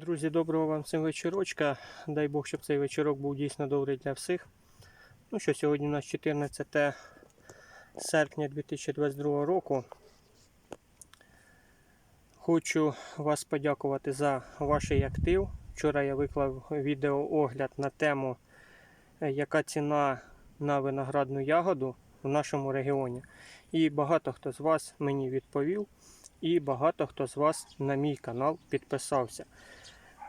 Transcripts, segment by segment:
Друзі, доброго вам всім вечорочка. Дай Бог, щоб цей вечорок був дійсно добрий для всіх. Ну що, сьогодні у нас 14 серпня 2022 року. Хочу вас подякувати за ваш актив. Вчора я виклав відеоогляд на тему, е, яка ціна на виноградну ягоду в нашому регіоні. І багато хто з вас мені відповів, і багато хто з вас на мій канал підписався.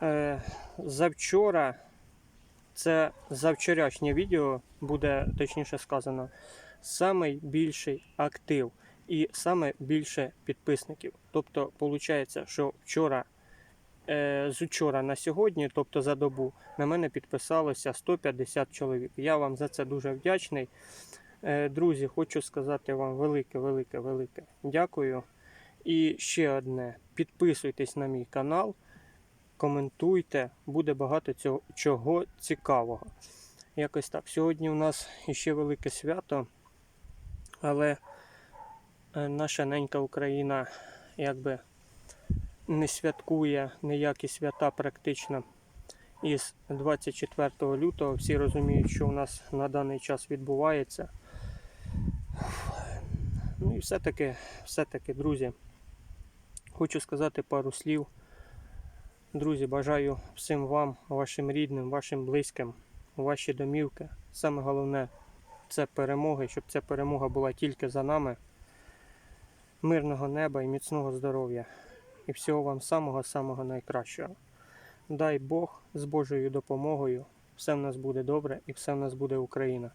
Е, завчора, це завчорашнє відео буде точніше сказано, самий більший актив і саме більше підписників. Тобто, виходить, що вчора, е, з учора на сьогодні, тобто за добу, на мене підписалося 150 чоловік. Я вам за це дуже вдячний. Е, друзі, хочу сказати вам велике, велике, велике дякую. І ще одне: підписуйтесь на мій канал коментуйте, буде багато цього, чого цікавого. Якось так. Сьогодні у нас ще велике свято, але е, наша ненька Україна якби не святкує ніякі свята практично. Із 24 лютого всі розуміють, що у нас на даний час відбувається. Ну і все-таки, все-таки, друзі, хочу сказати пару слів. Друзі, бажаю всім вам, вашим рідним, вашим близьким, ваші домівки. Саме головне це перемоги, щоб ця перемога була тільки за нами. Мирного неба і міцного здоров'я. І всього вам самого-самого найкращого. Дай Бог з Божою допомогою. Все в нас буде добре і все в нас буде Україна.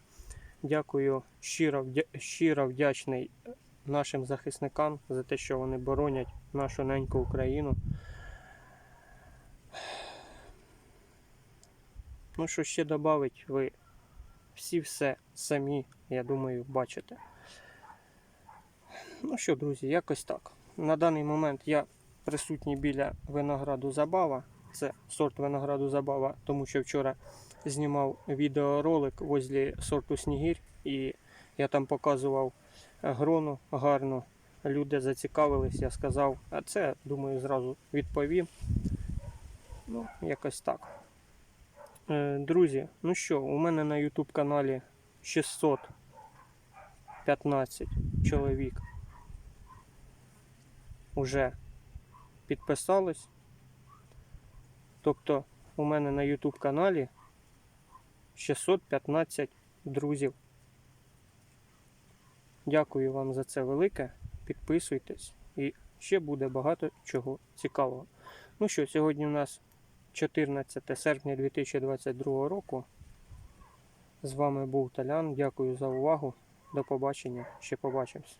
Дякую щиро, щиро вдячний нашим захисникам за те, що вони боронять нашу неньку Україну. Ну, що ще додати, ви всі все самі, я думаю, бачите. Ну що, друзі, якось так. На даний момент я присутній біля винограду Забава. Це сорт винограду Забава, тому що вчора знімав відеоролик возле сорту Снігір, і я там показував грону гарну. Люди зацікавились, я сказав, а це, думаю, зразу відповім. Ну, якось так. Е, Друзі, ну що, у мене на YouTube каналі 615 чоловік уже підписались. Тобто у мене на YouTube каналі 615 друзів. Дякую вам за це велике. Підписуйтесь і ще буде багато чого цікавого. Ну що, сьогодні у нас 14 серпня 2022 року. З вами був Талян. Дякую за увагу. До побачення. Ще побачимось.